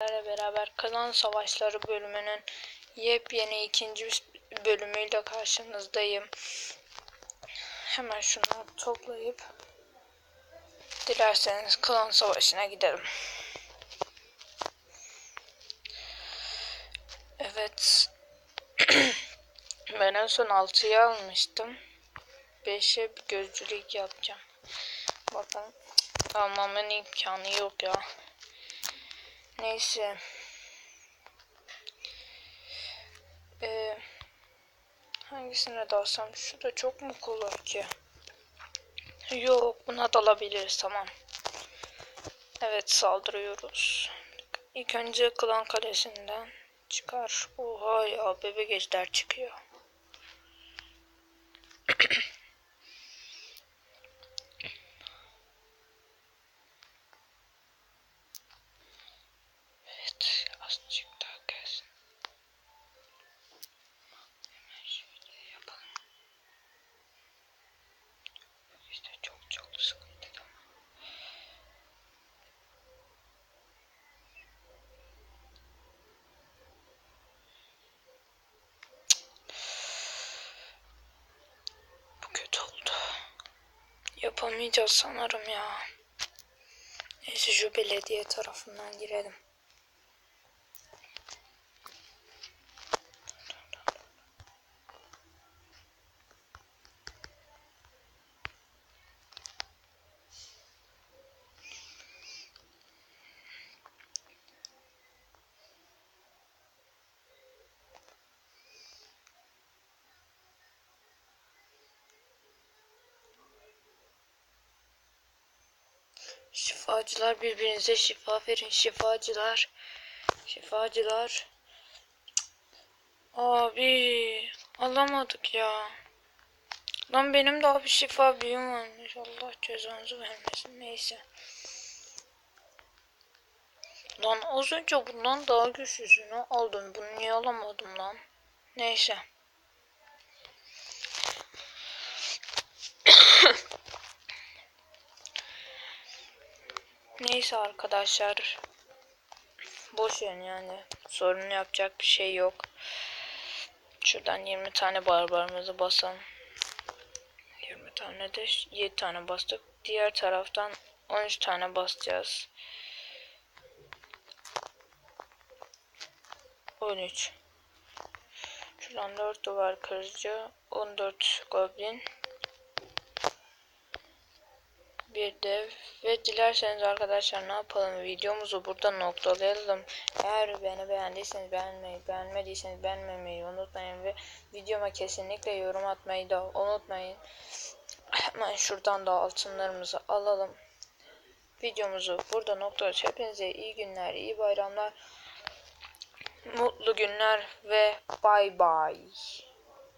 sizlerle beraber Klan Savaşları bölümünün yepyeni ikinci bölümüyle karşınızdayım. Hemen şunları toplayıp dilerseniz Klan Savaşı'na gidelim. Evet. ben en son 6'yı almıştım. 5'e bir gözcülük yapacağım. Bakın almamın imkanı yok ya. Neyse. Ee, hangisine dalsam? Şu da çok mu kolay ki? Yok buna dalabiliriz tamam. Evet saldırıyoruz. İlk önce klan kalesinden çıkar. Oha ya bebek ejder çıkıyor. Evet azıcık daha gelsin. Hemen şöyle yapalım. İşte çok çok sıkıntı tamam. Bu kötü oldu. Yapamayacağız sanırım ya. Neyse şu belediye tarafından girelim. Şifacılar birbirinize şifa verin. Şifacılar. Şifacılar. Abi alamadık ya. Lan benim daha bir şifa büyüm varmış. Allah cezanızı vermesin. Neyse. Lan az önce bundan daha güçlüsünü aldım. Bunu niye alamadım lan? Neyse. Neyse arkadaşlar. Boş verin yani. Sorun yapacak bir şey yok. Şuradan 20 tane barbarımızı basalım. 20 tane de 7 tane bastık. Diğer taraftan 13 tane basacağız. 13. Şuradan 4 duvar kırıcı. 14 goblin. Bir dev ve dilerseniz arkadaşlar ne yapalım videomuzu burada noktalayalım. Eğer beni beğendiyseniz beğenmeyi, beğenmediyseniz beğenmemeyi unutmayın ve videoma kesinlikle yorum atmayı da unutmayın. Hemen şuradan da altınlarımızı alalım. Videomuzu burada noktalıyoruz. Hepinize iyi günler, iyi bayramlar, mutlu günler ve bay bay.